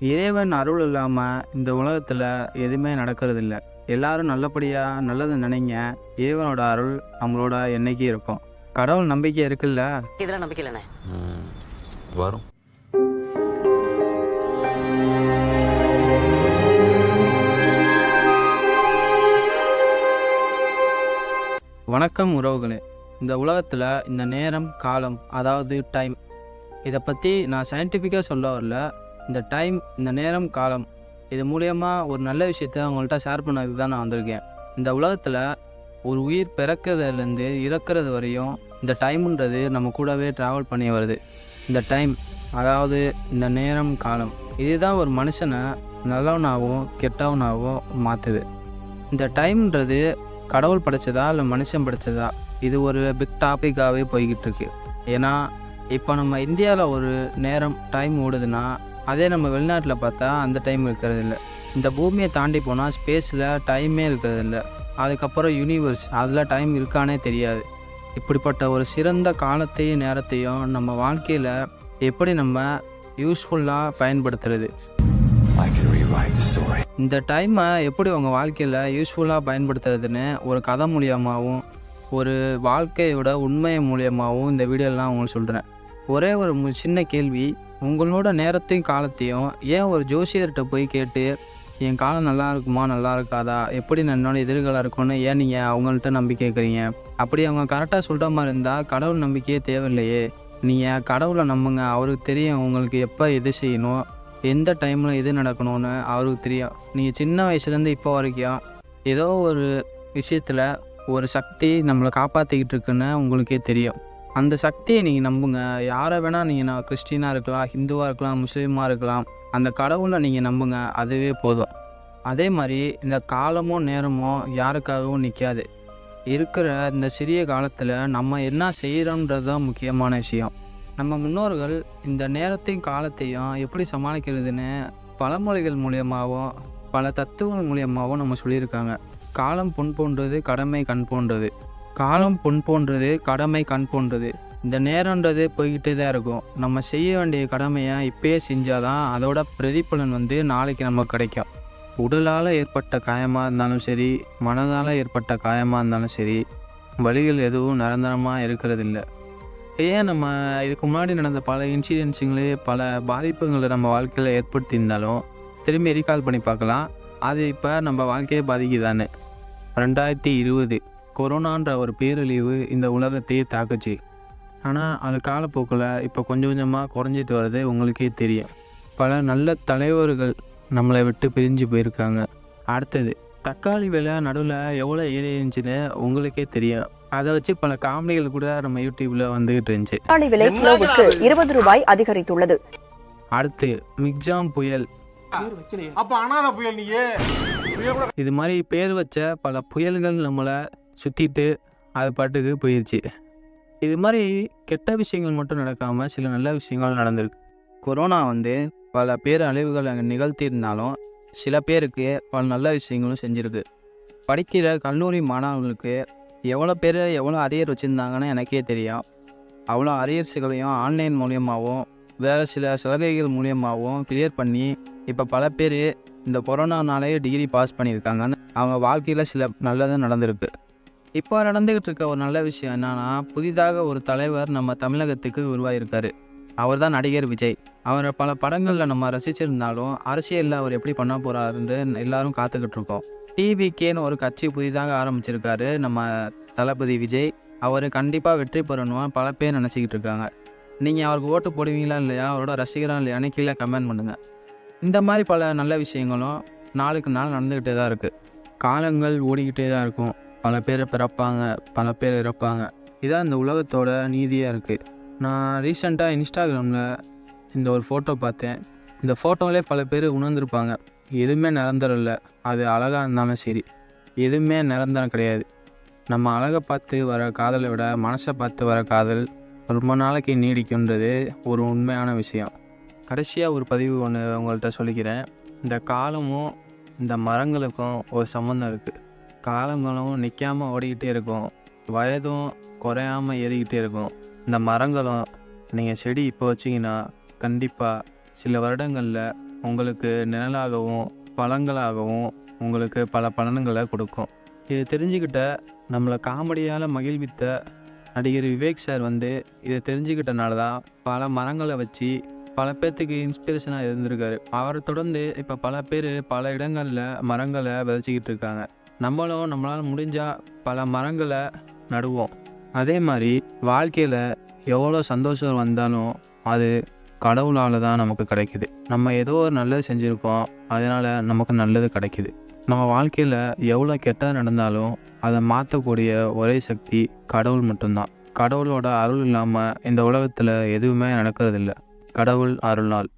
இறைவன் அருள் இல்லாமல் இந்த உலகத்தில் எதுவுமே நடக்கிறது இல்லை எல்லாரும் நல்லபடியாக நல்லது நினைங்க. இறைவனோட அருள் நம்மளோட என்னைக்கும் இருக்கும். கடவுள் நம்பிக்கை இருக்குல்ல? இதெல்லாம் நம்பிக்கை இல்லைண்ணே. வரும். வணக்கம் உறவுகளே. இந்த உலகத்தில் இந்த நேரம் காலம் அதாவது டைம் இதை பற்றி நான் சயின்டிஃபிக்காக சொல்ல வரல. இந்த டைம் இந்த நேரம் காலம் இது மூலயமா ஒரு நல்ல விஷயத்த அவங்கள்ட்ட ஷேர் பண்ணதுக்கு தான் நான் வந்திருக்கேன். இந்த உலகத்தில் ஒரு உயிர் பிறக்கிறதுலேருந்து இறக்கிறது வரையும் இந்த டைம்ன்றது நம்ம கூடவே ட்ராவல் பண்ணி வருது. இந்த டைம் அதாவது இந்த நேரம் காலம் இதுதான் ஒரு மனுஷனை நல்லவனாகவும் கெட்டவனாகவும் மாற்றுது இந்த டைம்ன்றது கடவுள் படைச்சதா இல்லை மனுஷன் படைச்சதா? இது ஒரு பிக் டாப்பிக்காகவே போய்கிட்டு இருக்கு. ஏன்னா இப்போ நம்ம இந்தியாவில் ஒரு நேரம் டைம் ஓடுதுன்னா அதே நம்ம வெளிநாட்டில் பார்த்தா அந்த டைம் இருக்கிறது இல்லை. இந்த பூமியை தாண்டி போனால் ஸ்பேஸில் டைமே இருக்கிறது இல்லை. அதுக்கப்புறம் யூனிவர்ஸ் அதில் டைம் இருக்கானே தெரியாது. இப்படிப்பட்ட ஒரு சிறந்த காலத்தையும் நேரத்தையும் நம்ம வாழ்க்கையில் எப்படி நம்ம யூஸ்ஃபுல்லாக பயன்படுத்துறது? இந்த டைமை எப்படி உங்கள் வாழ்க்கையில் யூஸ்ஃபுல்லாக பயன்படுத்துறதுன்னு ஒரு கதை மூலியமாகவும் ஒரு வாழ்க்கையோட உண்மை மூலியமாகவும் இந்த வீடியோலாம் உங்களுக்கு சொல்கிறேன் ஒரே ஒரு சின்ன கேள்வி. உங்களோட நேரத்தையும் காலத்தையும் ஏன் ஒரு ஜோசியர்கிட்ட போய் கேட்டு என் காலம் நல்லா இருக்குமா நல்லா இருக்காதா? எப்படி என்னோட எதிர்காலம் இருக்கும்னு ஏன் நீங்கள் அவங்கள்ட்ட நம்பிக்கை கேட்குறீங்க அப்படி அவங்க கரெக்டாக சொல்கிற மாதிரி இருந்தால் கடவுள் நம்பிக்கையே தேவையில்லையே. நீங்கள் கடவுளை நம்புங்க. அவருக்கு தெரியும் உங்களுக்கு எப்போ எது செய்யணும் எந்த டைமில் எது நடக்கணும்னு அவருக்கு தெரியும். நீங்கள் சின்ன வயசுலேருந்து இப்போ வரைக்கும் ஏதோ ஒரு விஷயத்தில் ஒரு சக்தி நம்மளை காப்பாற்றிக்கிட்டு இருக்குன்னு உங்களுக்கே தெரியும். அந்த சக்தியை நீங்கள் நம்புங்க. யாரை வேணால் நீங்கள் நான் கிறிஸ்டினாக இருக்கலாம் ஹிந்துவாக இருக்கலாம் முஸ்லீமாக இருக்கலாம் அந்த கடவுளை நீங்கள் நம்புங்க. அதுவே போதும். அதே மாதிரி இந்த காலமோ நேரமோ யாருக்காகவும் நிற்காது இருக்கிற இந்த சிறிய காலத்தில் நம்ம என்ன செய்கிறோன்றது தான் முக்கியமான விஷயம். நம்ம முன்னோர்கள் இந்த நேரத்தையும் காலத்தையும் எப்படி சமாளிக்கிறதுன்னு பழமொழிகள் மூலியமாகவும் பல தத்துவங்கள் மூலியமாகவும் நம்ம சொல்லியிருக்காங்க. காலம் பொன் போன்றது கடமை கண் போன்றது. காலம் பொன் போன்றது கடமை கண் போன்றது. இந்த நேரன்றது போய்கிட்டே தான் இருக்கும். நம்ம செய்ய வேண்டிய கடமையை இப்பயே செஞ்சாதான் அதோட பிரதிபலன் வந்து நாளைக்கு நமக்கு கிடைக்கும். உடலால் ஏற்பட்ட காயமாக இருந்தாலும் சரி மனதால் ஏற்பட்ட காயமாக இருந்தாலும் சரி வழிகள் எதுவும் நிரந்தரமாக இருக்கிறதில்ல. ஏன் நம்ம இதுக்கு முன்னாடி நடந்த பல இன்சிடென்ட்ஸுங்களே பல பாதிப்புகளை நம்ம வாழ்க்கையில் ஏற்படுத்தியிருந்தாலும் திரும்பி ரீகால் பண்ணி பார்க்கலாம். அது இப்போ நம்ம வாழ்க்கையை பாதிக்குதான்னு. ரெண்டாயிரத்தி இருபது. கொரோனான்ற ஒரு பேரழிவு இந்த உலகத்தையே தாக்குச்சு. ஆனால் அது காலப்போக்கில் இப்போ கொஞ்சம் கொஞ்சமாக குறைஞ்சிட்டு வர்றது உங்களுக்கே தெரியும். பல நல்ல தலைவர்கள் நம்மளை விட்டு பிரிஞ்சு போயிருக்காங்க. அடுத்தது தக்காளி விலை நடுவில் எவ்வளோ ஏறி இருந்துச்சுன்னு உங்களுக்கே தெரியும். அதை வச்சு பல காமெடிகள் கூட நம்ம யூடியூப்பில் வந்துகிட்டு இருந்துச்சு. தக்காளி விலை கிலோவுக்கு இருபது ரூபாய் அதிகரித்துள்ளது. அடுத்து மிக்ஜாம் புயல். அப்ப அனாதை புயல் நீயே. புயல் கூட இது மாதிரி பேர் வச்ச பல புயல்கள் நம்மளை சுற்றிட்டு அது பாட்டுக்கு போயிடுச்சு இது மாதிரி கெட்ட விஷயங்கள் மட்டும் நடக்காமல் சில நல்ல விஷயங்கள் நடந்திருக்கு. கொரோனா வந்து பல பேர் அழிவுகளை நிகழ்த்தியிருந்தாலும் சில பேருக்கு பல நல்ல விஷயங்களும் செஞ்சுருக்கு. படிக்கிற கல்லூரி மாணவர்களுக்கு எவ்வளோ பேர் எவ்வளோ அரியர் வச்சுருந்தாங்கன்னு எனக்கே தெரியும். அவ்வளோ அரியர்ஸுகளையும் ஆன்லைன் மூலியமாகவும் வேறு சில சலுகைகள் மூலியமாகவும் கிளியர் பண்ணி இப்போ பல பேர் இந்த கொரோனானாலே டிகிரி பாஸ் பண்ணியிருக்காங்கன்னு அவங்க வாழ்க்கையில் சில நல்லதும் நடந்திருக்கு. இப்போ நடந்துக்கிட்டு இருக்க ஒரு நல்ல விஷயம் என்னன்னா புதிதாக ஒரு தலைவர் நம்ம தமிழகத்துக்கு உருவாயிருக்காரு. அவர் தான் நடிகர் விஜய். அவரை பல படங்களில் நம்ம ரசிச்சிருந்தாலும் அரசியலில் அவர் எப்படி பண்ண போகிறாருன்னு எல்லாரும் காத்துக்கிட்டு இருக்கோம் டிவிகேன்னு ஒரு கட்சி புதிதாக ஆரம்பிச்சிருக்காரு நம்ம தளபதி விஜய். அவர் கண்டிப்பாக வெற்றி பெறணும் பல பேர் நினச்சிக்கிட்டு இருக்காங்க. நீங்கள் அவருக்கு ஓட்டு போடுவீங்களா இல்லையா? அவரோட ரசிகரா இல்லையான்னு கீழே கமெண்ட் பண்ணுங்கள் இந்த மாதிரி பல நல்ல விஷயங்களும் நாளுக்கு நாள் நடந்துக்கிட்டே தான் இருக்குது காலங்கள் ஓடிக்கிட்டே தான் இருக்கும். பல பேர் பிறப்பாங்க பல பேர் இறப்பாங்க. இதான் இந்த உலகத்தோட நீதியாக இருக்குது நான் ரீசெண்டாக இன்ஸ்டாகிராமில் இந்த ஒரு ஃபோட்டோ பார்த்தேன். இந்த ஃபோட்டோவிலே பல பேர் உணர்ந்திருப்பாங்க. எதுவுமே நிரந்தரம் இல்லை அது அழகாக இருந்தாலும் சரி. எதுவுமே நிரந்தரம் கிடையாது. நம்ம அழகை பார்த்து வர காதலை விட மனசை பார்த்து வர காதல் ரொம்ப நாளைக்கு நீடிக்குன்றது ஒரு உண்மையான விஷயம். கடைசியாக ஒரு பதிவு ஒன்று உங்கள்கிட்ட சொல்லிக்கிறேன். இந்த காலமும் இந்த மரங்களுக்கும் ஒரு சம்மந்தம் இருக்குது காலங்களும் நிற்காமல் ஓடிக்கிட்டே இருக்கும். வயதும் குறையாம ஏறிக்கிட்டே இருக்கும். இந்த மரங்களும் நீங்கள் செடி இப்போ வச்சிங்கன்னா கண்டிப்பாக சில வருடங்களில் உங்களுக்கு நிழலாகவும் பழங்களாகவும் உங்களுக்கு பல பலன்களை கொடுக்கும். இதை தெரிஞ்சுக்கிட்ட நம்மளை காமெடியால் மகிழ்வித்த நடிகர் விவேக் சார் வந்து இதை தெரிஞ்சுக்கிட்டனால தான் பல மரங்களை வச்சு பல பேர்த்துக்கு இன்ஸ்பிரேஷனாக இருந்திருக்காரு. அவரை தொடர்ந்து இப்போ பல பேர் பல இடங்களில் மரங்களை விதைச்சிக்கிட்டு இருக்காங்க. நம்மளும் நம்மளால் முடிஞ்சால் பல மரங்களை நடுவோம். அதே மாதிரி வாழ்க்கையில் எவ்வளோ சந்தோஷம் வந்தாலும் அது கடவுளால் தான் நமக்கு கிடைக்குது. நம்ம ஏதோ ஒரு நல்லது செஞ்சுருக்கோம் அதனால் நமக்கு நல்லது கிடைக்குது. நம்ம வாழ்க்கையில் எவ்வளோ கெட்டது நடந்தாலும் அதை மாற்றக்கூடிய ஒரே சக்தி கடவுள் மட்டும்தான். கடவுளோட அருள் இல்லாமல் இந்த உலகத்தில் எதுவுமே நடக்கிறதில்ல. கடவுள் அருள்நாள்